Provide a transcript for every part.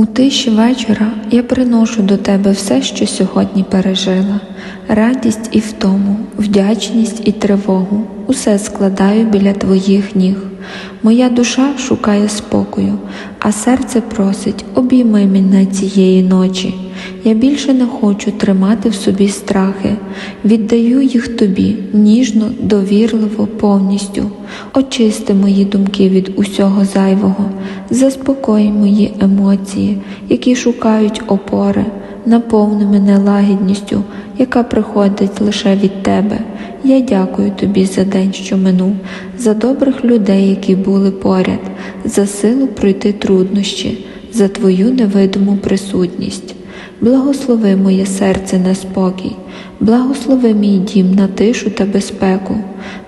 У тиші вечора я приношу до тебе все, що сьогодні пережила, радість і втому, вдячність і тривогу, усе складаю біля твоїх ніг. Моя душа шукає спокою, а серце просить, обійми мене цієї ночі. Я більше не хочу тримати в собі страхи, віддаю їх тобі ніжно, довірливо, повністю. Очисти мої думки від усього зайвого, заспокой мої емоції, які шукають опори, наповни мене лагідністю, яка приходить лише від тебе. Я дякую тобі за день, що минув, за добрих людей, які були поряд, за силу пройти труднощі, за твою невидиму присутність. Благослови моє серце на спокій, благослови мій дім на тишу та безпеку,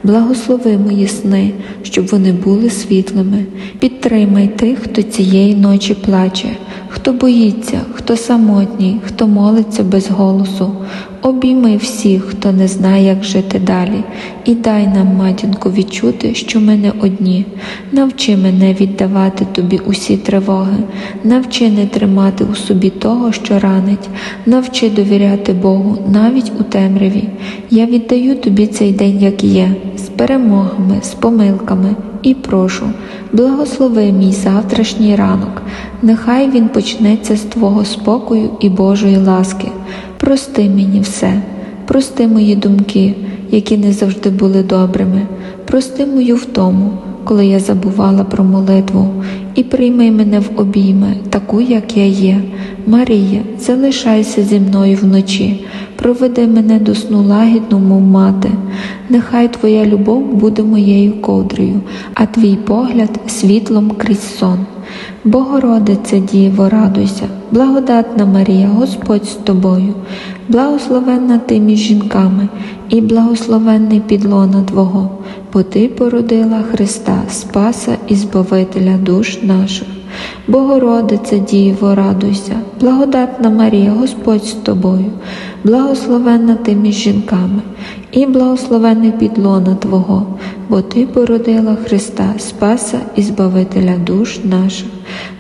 благослови мої сни, щоб вони були світлими. Підтримай тих, хто цієї ночі плаче, хто боїться, хто самотній, хто молиться без голосу. Обійми всіх, хто не знає, як жити далі, і дай нам, матінко, відчути, що ми не одні. Навчи мене віддавати тобі усі тривоги, навчи не тримати у собі того, що ранить, навчи довіряти Богу навіть у темряві. Я віддаю тобі цей день, як є, з перемогами, з помилками, і прошу, благослови мій завтрашній ранок, нехай він почнеться з Твого спокою і Божої ласки. Прости мені все, прости мої думки, які не завжди були добрими, прости мою втому, коли я забувала про молитву, і прийми мене в обійми, таку, як я є. Марія, залишайся зі мною вночі, проведи мене до сну лагідну, мов мати. Нехай Твоя любов буде моєю ковдрою, а твій погляд світлом крізь сон. Богородице Діво, радуйся, благодатна Марія, Господь з тобою, благословенна ти між жінками, і благословенний підлона Твого, бо Ти породила Христа, Спаса і Збавителя душ наших. Богородице Діво, радуйся, благодатна Марія, Господь з тобою, благословенна ти між жінками, і благословенний підлона Твого, бо Ти породила Христа, Спаса і Збавителя душ наших.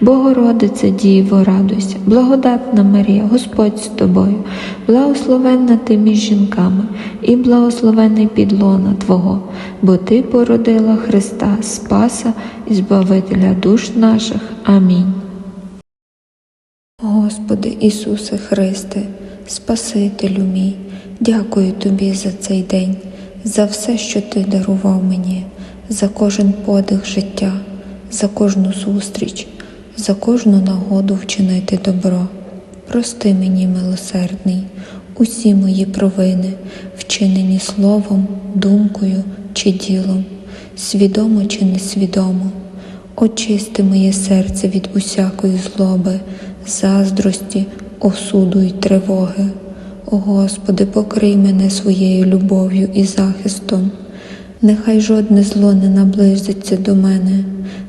Богородице Діво, радуйся, благодатна Марія, Господь з тобою, благословенна ти між жінками, і благословенний підлона Твого, бо Ти породила Христа, Спаса і Збавителя душ наших. Амінь. Господи Ісусе Христе, Спасителю мій, дякую Тобі за цей день, за все, що Ти дарував мені, за кожен подих життя, за кожну зустріч, за кожну нагоду вчинити добро. Прости мені, милосердний, усі мої провини, вчинені словом, думкою чи ділом, свідомо чи несвідомо. Очисти моє серце від усякої злоби, заздрості, осуду й тривоги. О Господи, покрий мене своєю любов'ю і захистом. Нехай жодне зло не наблизиться до мене,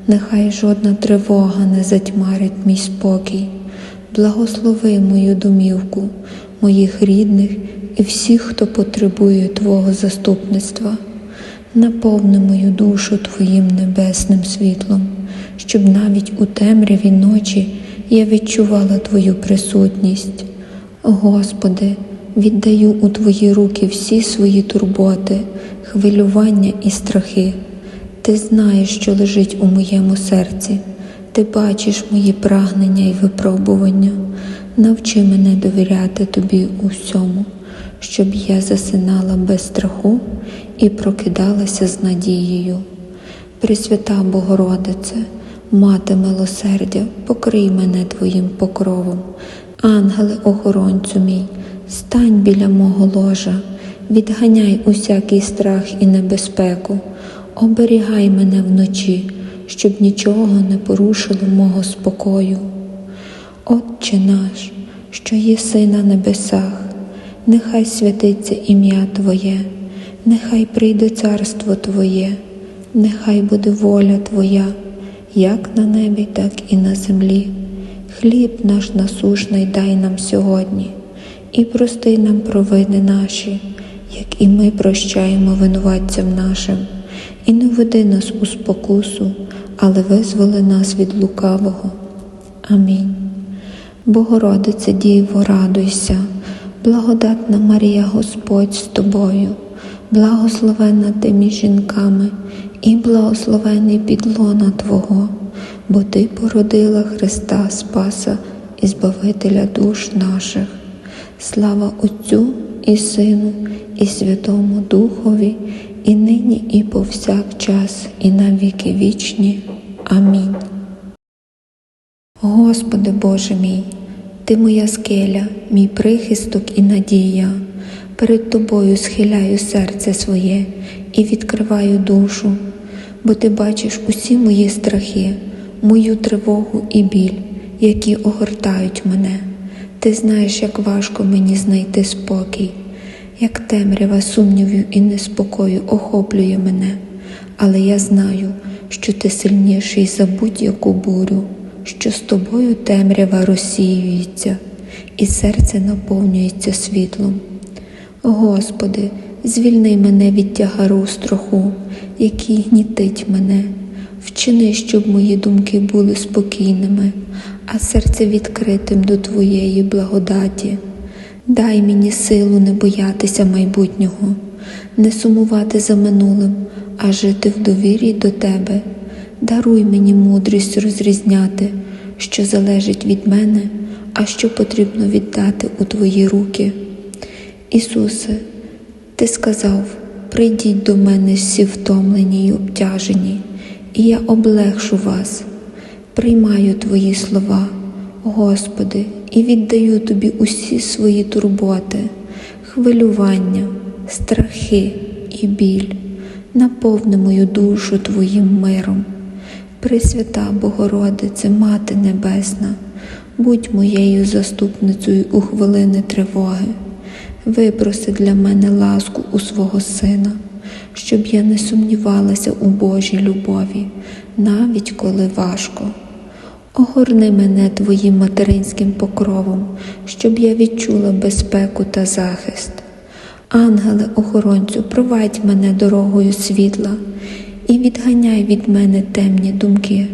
нехай жодна тривога не затьмарить мій спокій. Благослови мою домівку, моїх рідних і всіх, хто потребує Твого заступництва. Наповни мою душу Твоїм небесним світлом, щоб навіть у темряві ночі я відчувала Твою присутність. Господи, віддаю у Твої руки всі свої турботи, хвилювання і страхи. Ти знаєш, що лежить у моєму серці, ти бачиш мої прагнення і випробування. Навчи мене довіряти Тобі у всьому, щоб я засинала без страху і прокидалася з надією. Пресвята Богородице, Мати милосердя, покрий мене Твоїм покровом. Ангеле охоронцю мій, стань біля мого ложа, відганяй усякий страх і небезпеку, оберігай мене вночі, щоб нічого не порушило мого спокою. Отче наш, що єси на небесах, нехай святиться ім'я Твоє, нехай прийде царство Твоє, нехай буде воля Твоя, як на небі, так і на землі. Хліб наш насушний дай нам сьогодні, і прости нам провини наші, як і ми прощаємо винуватцям нашим, і не веди нас у спокусу, але визволи нас від лукавого. Амінь. Богородице Діво, радуйся, благодатна Марія Господь з тобою, благословенна ти між жінками, і благословений підлона Твого, бо Ти породила Христа Спаса і Збавителя душ наших. Слава Отцю і Сину, і Святому Духові, і нині, і повсякчас, і на віки вічні. Амінь. Господи Боже мій, Ти моя скеля, мій прихисток і надія. Перед Тобою схиляю серце своє і відкриваю душу, бо Ти бачиш усі мої страхи, мою тривогу і біль, які огортають мене. Ти знаєш, як важко мені знайти спокій, як темрява сумнівів і неспокою охоплює мене, але я знаю, що ти сильніший за будь-яку бурю, що з тобою темрява розсіюється, і серце наповнюється світлом. Господи, звільни мене від тягару страху, який гнітить мене, вчини, щоб мої думки були спокійними, а серце відкритим до Твоєї благодаті. Дай мені силу не боятися майбутнього, не сумувати за минулим, а жити в довірі до Тебе. Даруй мені мудрість розрізняти, що залежить від мене, а що потрібно віддати у Твої руки. Ісусе, Ти сказав, прийдіть до мене всі втомлені й обтяжені, і я облегшу вас. Приймаю Твої слова, Господи, і віддаю Тобі усі свої турботи, хвилювання, страхи і біль. Наповни мою душу Твоїм миром. Пресвята Богородице, Мати Небесна, будь моєю заступницею у хвилини тривоги. Випроси для мене ласку у свого Сина, щоб я не сумнівалася у Божій любові, навіть коли важко. Огорни мене Твоїм материнським покровом, щоб я відчула безпеку та захист. Ангеле охоронцю, провадь мене дорогою світла і відганяй від мене темні думки.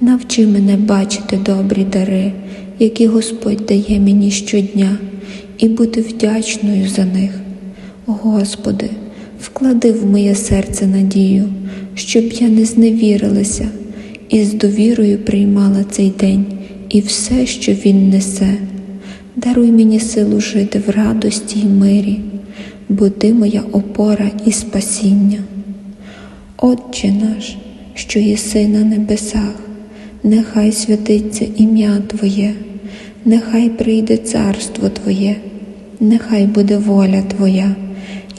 Навчи мене бачити добрі дари, які Господь дає мені щодня, і бути вдячною за них. Господи, вклади в моє серце надію, щоб я не зневірилася і з довірою приймала цей день і все, що він несе. Даруй мені силу жити в радості й мирі, бо ти моя опора і спасіння. Отче наш, що єси на небесах, нехай святиться ім'я Твоє, нехай прийде царство Твоє, нехай буде воля Твоя,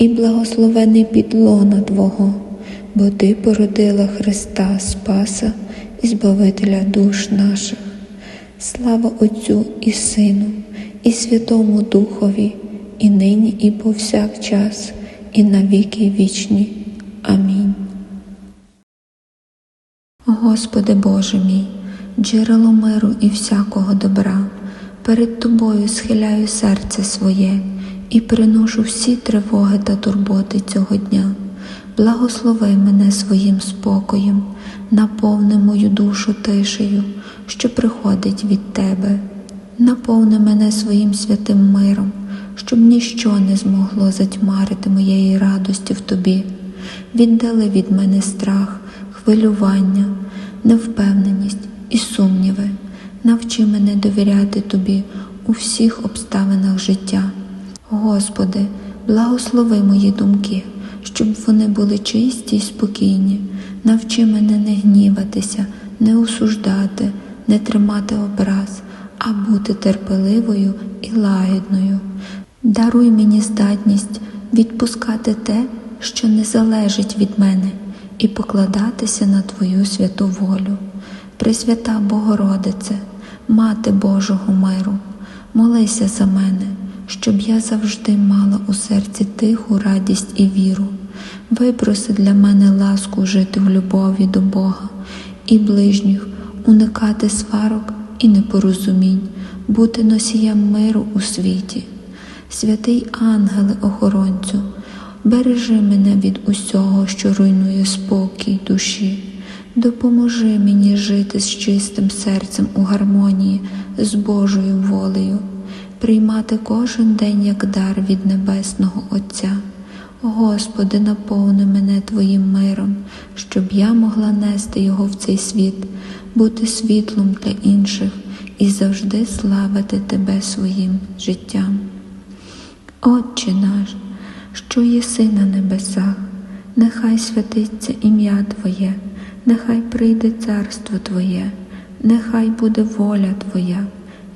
і благословений підлона Твого, бо Ти породила Христа Спаса і Збавителя душ наших. Слава Отцю і Сину, і Святому Духові, і нині, і повсякчас, і на віки вічні. Амінь. Господи Боже мій, джерело миру і всякого добра, перед Тобою схиляю серце своє і приношу всі тривоги та турботи цього дня. Благослови мене своїм спокоєм, наповни мою душу тишею, що приходить від Тебе. Наповни мене своїм святим миром, щоб ніщо не змогло затьмарити моєї радості в Тобі. Віддали від мене страх, хвилювання, невпевненість і сумніви. Навчи мене довіряти Тобі у всіх обставинах життя. Господи, благослови мої думки, щоб вони були чисті й спокійні. Навчи мене не гніватися, не осуждати, не тримати образ, а бути терпеливою і лагідною. Даруй мені здатність відпускати те, що не залежить від мене, і покладатися на Твою святу волю. Пресвята Богородице, Мати Божого миру, молися за мене, щоб я завжди мала у серці тиху радість і віру. Випроси для мене ласку жити в любові до Бога і ближніх, уникати сварок і непорозумінь, бути носієм миру у світі. Святий ангеле охоронцю, бережи мене від усього, що руйнує спокій душі. Допоможи мені жити з чистим серцем у гармонії з Божою волею, приймати кожен день як дар від Небесного Отця. Господи, наповни мене Твоїм миром, щоб я могла нести його в цей світ, бути світлом для інших і завжди славити Тебе своїм життям. Отче наш, що єси на небесах, нехай святиться ім'я Твоє, нехай прийде царство Твоє, нехай буде воля Твоя,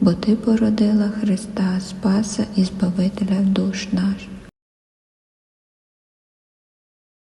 бо Ти породила Христа, Спаса і Збавителя душ наш.